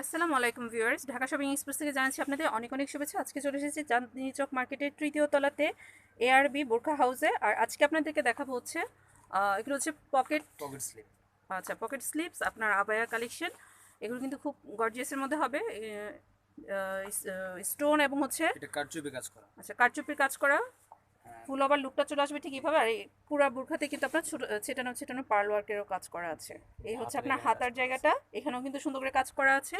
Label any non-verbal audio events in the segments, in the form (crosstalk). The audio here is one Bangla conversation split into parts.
আসসালামু আলাইকুম ভিউয়ার্স। ঢাকা শপিং এক্সপ্রেস থেকে জানাচ্ছি আপনাদের অনেক অনেক শুভেচ্ছা। আজকে চলে এসেছি চাঁদনি চক মার্কেটের তৃতীয় তলাতে এআরবি বোরখা হাউসে। আর আজকে আপনাদেরকে দেখাবো হচ্ছে এগুলো হচ্ছে পকেট পকেট স্লিপ আচ্ছা পকেট স্লিপস আপনার আবায়া কালেকশন এগুলো কিন্তু খুব গর্জিয়াসের মধ্যে হবে। স্টোন এবং হচ্ছে এটা কারচুপি কাজ করা। আচ্ছা কারচুপির কাজ করা। ফুল আবার লুকটা চলে আসবে ঠিক এইভাবে আর পুরো বুরখাতে কিন্তু আপনার ছেটানো ছেটানো পার্ল ওয়ার্কেরও কাজ করা আছে। এই হচ্ছে আপনার হাতার জায়গাটা এখানেও কিন্তু সুন্দর করে কাজ করা আছে।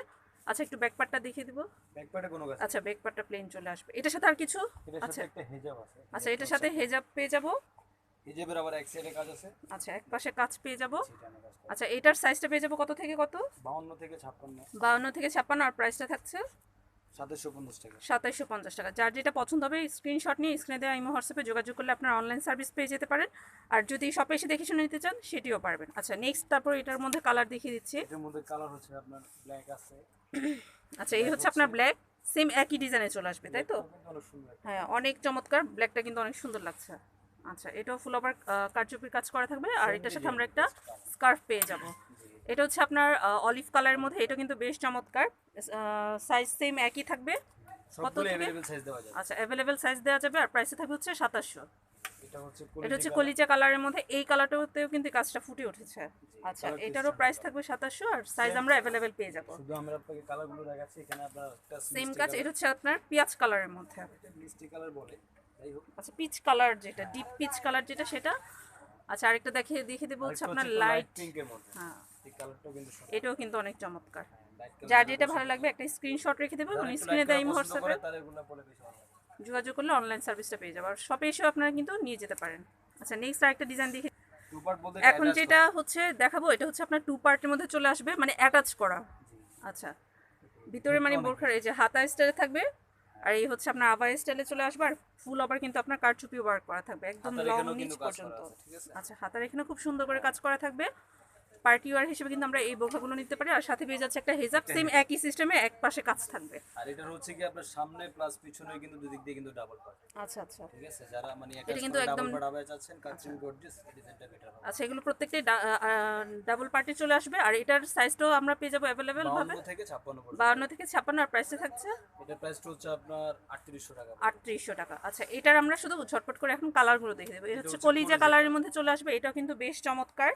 আচ্ছা একটু ব্যাক পার্টটা দেখিয়ে দিব। ব্যাকপ্যাডে কোনো কাজ আচ্ছা ব্যাক পার্টটা প্লেন চলে আসবে। এটার সাথে আর কিছু? আচ্ছা। একটা হেজাব আছে। আচ্ছা এটার সাথে হেজাব পেয়ে যাব? হেজাবের আবার এক সাইডে কাজ আছে। আচ্ছা এক পাশে কাজ পেয়ে যাব? আচ্ছা এটার সাইজটা পেয়ে যাব কত থেকে কত? 52 থেকে 56 বাউন্ন থেকে ছাপ্পান্ন আর প্রাইসটা থাকছে? 2750 পঞ্চাশ টাকা। যার যেটা পছন্দ হবে স্ক্রিনশট নিয়ে স্ক্রিনে দেওয়া ইমো হোয়াটসঅ্যাপে যোগাযোগ করলে আপনার অনলাইন সার্ভিস পেয়ে যেতে পারেন। আর যদি শপে এসে দেখে শুনে নিতে চান সেটিও পারবেন। আচ্ছা নেক্সট তারপর এটার মধ্যে কালার দেখিয়ে দিচ্ছি। এটার মধ্যে কালার হচ্ছে আপনার ব্ল্যাক আছে। (clears throat) আচ্ছা এই হচ্ছে আপনার ব্ল্যাক সেম একই ডিজাইনে চলে আসবে তাই তো? অনেক হ্যাঁ অনেক চমৎকার ব্ল্যাকটা কিন্তু অনেক সুন্দর লাগছে। আচ্ছা এটাও ফুল ওভার কারচুপির কাজ করা থাকবে। আর এটার সাথে আমরা একটা স্কার্ফ পেয়ে যাব। এটা হচ্ছে আপনার অলিভ কালারের মধ্যে এটা কিন্তু বেশ চমৎকার। সাইজ সেম একই থাকবে। কত আচ্ছা অ্যাভেলেবেল সাইজ দেওয়া যাবে আর প্রাইসে থাকবে হচ্ছে সাতাশশো। এটা হচ্ছে কলিজা কালারের মধ্যে এই কালারটাতেও কিন্তু কাজটা ফুটে উঠেছে। আচ্ছা এটারও প্রাইস থাকবে সাতাশশো আর সাইজ আমরা অ্যাভেলেবেল পেয়ে যাব। শুধু আমরা আপনাকে কালারগুলো দেখাচ্ছি এখানে আপনারা সেম কাজ এটা হচ্ছে আপনার পিয়াজ কালারের মধ্যে। মিষ্টি কালার বলে আচ্ছা পিচ কালার যেটা ডিপ পিচ কালার যেটা সেটা। আচ্ছা আরেকটা দেখিয়ে দেখিয়ে দেবো হচ্ছে আপনার লাইট পিঙ্কের মধ্যে। হ্যাঁ। এটাও কিন্তু অনেক চমৎকার। যার যেটা ভালো লাগবে একটা স্ক্রিনশট রেখে দেবো স্ক্রিনে দেয় হোয়াটসঅ্যাপে যোগাযোগ করলে অনলাইন সার্ভিসটা পেয়ে যাব। আর শপে এসেও আপনারা কিন্তু নিয়ে যেতে পারেন। আচ্ছা নেক্সট আরেকটা ডিজাইন দেখে। এখন যেটা হচ্ছে দেখাবো এটা হচ্ছে আপনার টু পার্টের মধ্যে চলে আসবে মানে অ্যাটাচ করা। আচ্ছা ভিতরে মানে বোরখার এই যে হাতা স্টাইলে থাকবে আর এই হচ্ছে আপনার আবার স্টাইলে চলে আসবে আর ফুল আবার কিন্তু আপনার কারচুপি ওয়ার্ক করা থাকবে একদম লং নিচ পর্যন্ত? আচ্ছা হাতার এখানে খুব সুন্দর করে কাজ করা থাকবে। পার্টি ওয়ার হিসেবে কিন্তু আমরা এই বোরখাগুলো নিতে পারি। আর সাথে পেয়ে যাচ্ছে একটা হেজাব সেম একই সিস্টেমে এক পাশে কাজ থাকবে। আর এটার হচ্ছে কি আপনার সামনে প্লাস পিছনে কিন্তু দুদিক দিয়ে কিন্তু ডাবল পার্ট আচ্ছা আচ্ছা। ঠিক আছে? যারা মানে এটা কিন্তু ডাবল একদম- আবায় চাচ্ছেন কাচিং গর্জিয়াস ডিজাইনটা বেটার হবে। আচ্ছা এগুলো প্রত্যেকটাই ডাবল পার্টি চলে আসবে। আর এটার সাইজটাও আমরা পেয়ে যাব অ্যাভেলেবেল ভাবে। 52 থেকে 56 পর্যন্ত। বাউন্ন থেকে ছাপ্পান্ন আর প্রাইসে থাকছে? এটা প্রাইসটা হচ্ছে আপনার 3800 টাকা। আটত্রিশশো টাকা। আচ্ছা এটার আমরা শুধু ঝটপট করে এখন কালারগুলো দেখে দেবো। এটা হচ্ছে কলিজা কালারের মধ্যে চলে আসবে। এটাও কিন্তু বেশ চমৎকার।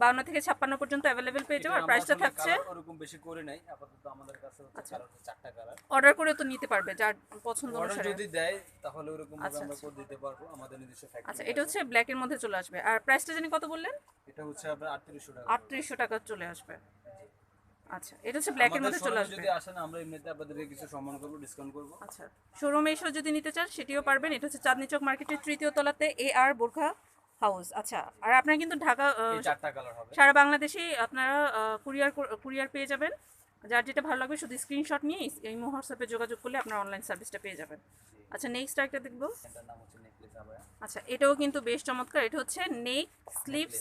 বাউন্ন থেকে ছাপ্পান্ন পর্যন্ত অ্যাভেলেবেল পেয়ে যাব আর প্রাইসটা থাকছে ওরকম বেশি করে নাই আপাতত আমাদের কাছে হচ্ছে আচ্ছা। চারটা কালার অর্ডার করে তো নিতে পারবে যার পছন্দ অনুসারে। যদি দেয় তাহলে ওরকম ভাবে আচ্ছা, আমরা আচ্ছা। করে দিতে পারব আমাদের নিজস্ব ফ্যাক্টরি আচ্ছা এটা হচ্ছে ব্ল্যাকের মধ্যে চলে আসবে। আর প্রাইসটা জানি কত বললেন? এটা হচ্ছে আপনার 3800 টাকা। আটত্রিশশো টাকা চলে আসবে। আচ্ছা এটা হচ্ছে ব্ল্যাক এর মধ্যে চলে আসবে। যদি আসেন আমরা এমনিতে আপনাদেরকে কিছু সম্মান করব ডিসকাউন্ট করব। আচ্ছা শোরুমে এসেও যদি নিতে চান সেটিও পারবেন। এটা হচ্ছে চাঁদনি চক মার্কেটের তৃতীয় তলাতে এ আর বোরখা। হাউস আচ্ছা। আর আপনারা কিন্তু ঢাকা সারা বাংলাদেশেই আপনারা কুরিয়ার কুরিয়ার পেয়ে যাবেন। যার যেটা ভালো লাগবে শুধু স্ক্রিনশট নিয়ে এই হোয়াটসঅ্যাপে যোগাযোগ করলে আপনার অনলাইন সার্ভিসটা পেয়ে যাবেন। আচ্ছা নেক্সট একটা দেখব। আচ্ছা এটাও কিন্তু বেশ চমৎকার। এটা হচ্ছে নেক স্লিপস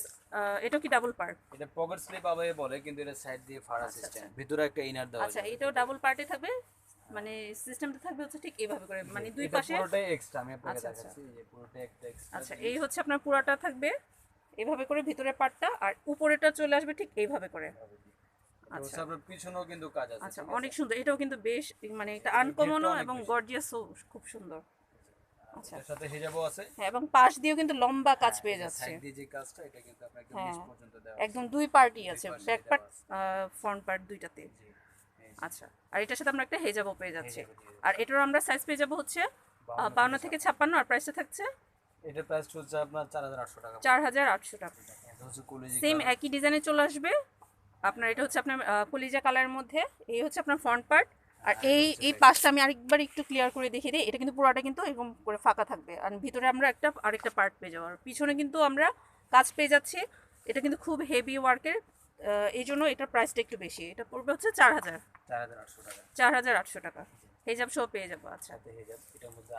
এটা কি ডাবল পার্ট এটা পকেট স্লিপ আবায়া বলে কিন্তু এটা সাইড দিয়ে ফাড়া সিস্টেম ভিতরে একটা ইনার দেওয়া আচ্ছা এটাও ডাবল পার্টে থাকবে? মানে সিস্টেমটা থাকবে হচ্ছে ঠিক এইভাবে করে মানে দুই পাশে পুরোটাই এক্সট্রা আমি আপনাকে আচ্ছা, আচ্ছা। দেখাচ্ছি এই পুরোটাই একটা এক্সট্রা আচ্ছা এই হচ্ছে আপনার পুরাটা থাকবে এইভাবে করে ভিতরে পার্টটা আর উপরেটা চলে আসবে ঠিক এইভাবে করে। আপনার পিছনেও কিন্তু কাজ আছে আচ্ছা অনেক সুন্দর এটাও কিন্তু বেশ মানে এটা আনকমনও এবং। গর্জিয়াসও খুব সুন্দর। আচ্ছা। এর সাথে হিজাবও আছে। হ্যাঁ এবং পাশ দিয়েও কিন্তু লম্বা কাজ পেয়ে যাচ্ছে। সাইড দিয়ে যে কাজটা এটা কিন্তু আপনার একদম হ্যাঁ। নিচ পর্যন্ত দেওয়া একদম দুই পার্টই আছে ব্যাক পার্ট ফ্রন্ট পার্ট দুইটাতে। আচ্ছা আর এটার সাথে আমরা একটা হেজাবও পেয়ে যাচ্ছে। আর এটারও আমরা সাইজ পেয়ে যাব হচ্ছে বাউন্ন থেকে ছাপ্পান্ন। আর প্রাইসটা থাকছে? এটা প্রাইস হচ্ছে আপনার 4800 টাকা। চার হাজার আটশো টাকা। এটা হচ্ছে কলেজি সেম একই ডিজাইনে চলে আসবে। আপনার এটা হচ্ছে আপনার কলিজা কালারের মধ্যে। এই হচ্ছে আপনার ফ্রন্ট পার্ট আর এই এই পাশটা আমি আরেকবার একটু ক্লিয়ার করে দেখিয়ে দিই। এটা কিন্তু পুরোটা কিন্তু এরকম করে ফাঁকা থাকবে। আর ভিতরে আমরা একটা আরেকটা পার্ট পেয়ে যাব। আর পিছনে কিন্তু আমরা কাজ পেয়ে যাচ্ছি। এটা কিন্তু খুব হেভি ওয়ার্কের এই জন্য এটার প্রাইসটা একটু বেশি। এটা পড়বে হচ্ছে চার হাজার। 4800 টাকা। চার হাজার আটশো টাকা। হেজাব সহ পেয়ে যাব আচ্ছা।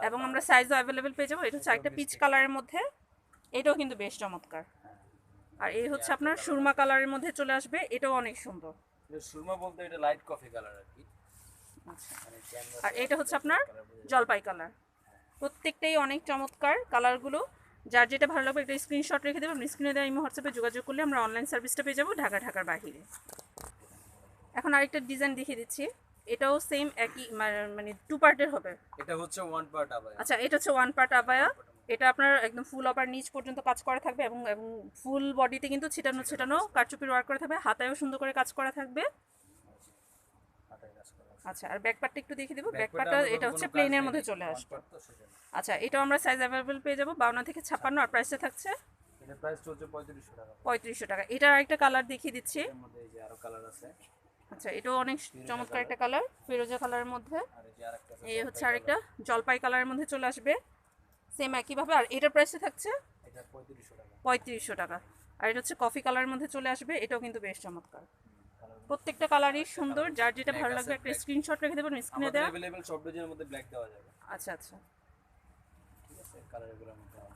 এবং আমরা সাইজও অ্যাভেলেবেল পেয়ে যাব। এটা হচ্ছে একটা পিচ কালারের মধ্যে। এটাও কিন্তু বেশ চমৎকার। আর এই হচ্ছে আপনার সুরমা কালারের মধ্যে চলে আসবে। এটাও অনেক সুন্দর। সুরমা বলতে এটা লাইট কফি কালার আর কি। আচ্ছা। মানে আর এটা হচ্ছে আপনার জলপাই কালার প্রত্যেকটাই অনেক চমৎকার কালারগুলো যার যেটা ভালো লাগবে একটা স্ক্রিনশট রেখে দেবেন স্ক্রিনে দেওয়া ইমো হোয়াটসঅ্যাপে যোগাযোগ করলে আমরা অনলাইন সার্ভিসটা পেয়ে যাব ঢাকা ঢাকার বাহিরে। এখন আরেকটা ডিজাইন দেখিয়ে দিচ্ছি। এটাও সেম একই মানে টু পার্টের হবে। এটা হচ্ছে ওয়ান পার্ট আবার আচ্ছা এটা হচ্ছে ওয়ান পার্ট আবায়া। এটা আপনার একদম ফুল আবার নিচ পর্যন্ত কাজ করা থাকবে এবং এবং ফুল বডিতে কিন্তু ছিটানো ছিটানো কারচুপির ওয়ার্ক করা থাকবে। হাতায়ও সুন্দর করে কাজ করা থাকবে হাতের কাজ করা আছে। আচ্ছা আর ব্যাক পার্টটা একটু দেখিয়ে দেবো। Back ব্যাক পার্টটা এটা হচ্ছে প্লেনের মধ্যে চলে আসবে। আচ্ছা এটাও আমরা সাইজ অ্যাভেলেবেল পেয়ে যাব। বাউন্ন থেকে ছাপ্পান্ন আর প্রাইসটা থাকছে? পঁয়ত্রিশশো টাকা। এটার আরেকটা কালার দেখিয়ে দিচ্ছি। আচ্ছা এটাও অনেক চমৎকার একটা কালার ফিরোজা কালারের মধ্যে। এই হচ্ছে আরেকটা জলপাই কালারের মধ্যে চলে আসবে। সেম একইভাবে। আর এটার প্রাইসটা থাকছে? পঁয়ত্রিশশো টাকা। আর এটা হচ্ছে কফি কালারের মধ্যে চলে আসবে। এটাও কিন্তু বেশ চমৎকার। প্রত্যেকটা কালারই সুন্দর যার যেটা ভালো লাগবে একটা স্ক্রিনশট রেখে দেবেন স্ক্রিনে আমাদের দেওয়া अवेलेबल সব ডিজাইনের মধ্যে ব্ল্যাক দেওয়া যাবে আচ্ছা আচ্ছা ঠিক আছে কালারগুলোর মধ্যে হবে।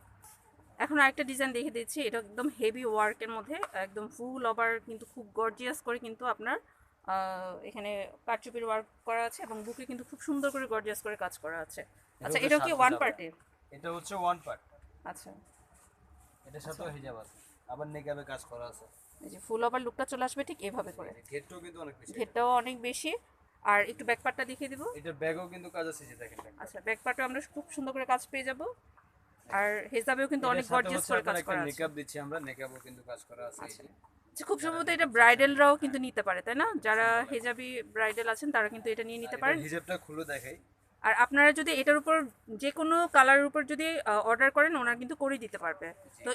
এখন আরেকটা ডিজাইন দেখে দিচ্ছি এটা একদম হেভি ওয়ার্কের মধ্যে একদম ফুল ওভার কিন্তু খুব গর্জিয়াস করে কিন্তু আপনার আহ, এখানে কারচুপির ওয়ার্ক করা আছে এবং বুকে কিন্তু খুব সুন্দর করে গর্জিয়াস করে কাজ করা আছে আচ্ছা হচ্ছে এটাও কি সাত ওয়ান হাজার। পার্টের এটা হচ্ছে ওয়ান পার্ট আচ্ছা এটার সাথেও হিজাব আছে আবার নেকাবে কাজ করা আছে। এই যে ফুল ওভার লুকটা চলে আসবে ঠিক এভাবে করে। ঘেরটাও কিন্তু অনেক বেশি। ঘেরটাও অনেক বেশি। আর একটু ব্যাক পার্টটা দেখিয়ে দিব। এটার ব্যাগও কিন্তু কাজ আছে যে দেখেন আচ্ছা ব্যাক পার্টে আমরা খুব সুন্দর করে কাজ পেয়ে যাব। আর হেজাবেও কিন্তু অনেক গর্জিয়াস করে কাজ করা আছে। মেকআপ দিচ্ছি আমরা মেকআপও কিন্তু কাজ করা আছে যে। আচ্ছা, খুব সম্ভবত এটা ব্রাইডালরাও কিন্তু নিতে পারে তাই না? যারা হেজাবি ব্রাইডাল আছেন তারা কিন্তু এটা নিয়ে নিতে পারেন। হিজাবটা খুলে দেখাই। আর আপনারা যদি এটার উপর যে কোনো কালারের উপর যদি অর্ডার করেন ওনারা কিন্তু করে দিতে পারবে। তো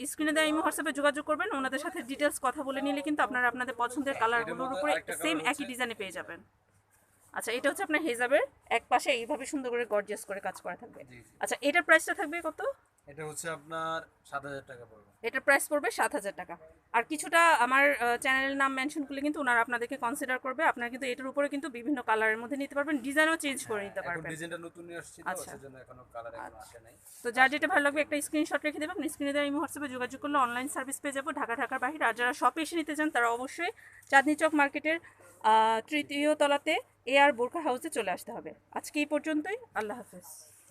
এই স্ক্রিনে দেওয়া আমি হোয়াটসঅ্যাপে যোগাযোগ করবেন ওনাদের সাথে ডিটেলস কথা বলে নিলে কিন্তু আপনারা আপনাদের পছন্দের কালারগুলোর উপরে সেম একই ডিজাইনে পেয়ে যাবেন। আচ্ছা এটা হচ্ছে আপনার হেজাবের এক পাশে এইভাবে সুন্দর করে গর্জিয়াস করে কাজ করা থাকবে। আচ্ছা এটার প্রাইসটা থাকবে কত? এটা হচ্ছে আপনার সাত হাজার টাকা পড়বে। এটার প্রাইস পড়বে সাত হাজার টাকা। আর কিছুটা আমার চ্যানেলের নাম মেনশন করলে কিন্তু ওনারা আপনাদেরকে কনসিডার করবে। আপনারা কিন্তু এটার উপরে কিন্তু বিভিন্ন কালারের মধ্যে নিতে পারবেন ডিজাইনও চেঞ্জ করে নিতে পারবেন। ডিজাইনটা নতুন নিয়ে আসছি তো আচ্ছা। সেজন্য এখনও কালার এখনও আসে নাই। তো যার যেটা ভালো লাগবে একটা স্ক্রিনশট রেখে দেবেন স্ক্রিনে দেওয়া এই হোয়াটসঅ্যাপে যোগাযোগ করলে অনলাইন সার্ভিস পেয়ে যাব ঢাকা ঢাকার বাহিরে আর যারা শপে এসে নিতে চান তারা অবশ্যই চাঁদনি চক মার্কেটের তৃতীয় তলাতে এ আর বোরখা হাউসে চলে আসতে হবে। আজকে এই পর্যন্তই আল্লাহ হাফেজ।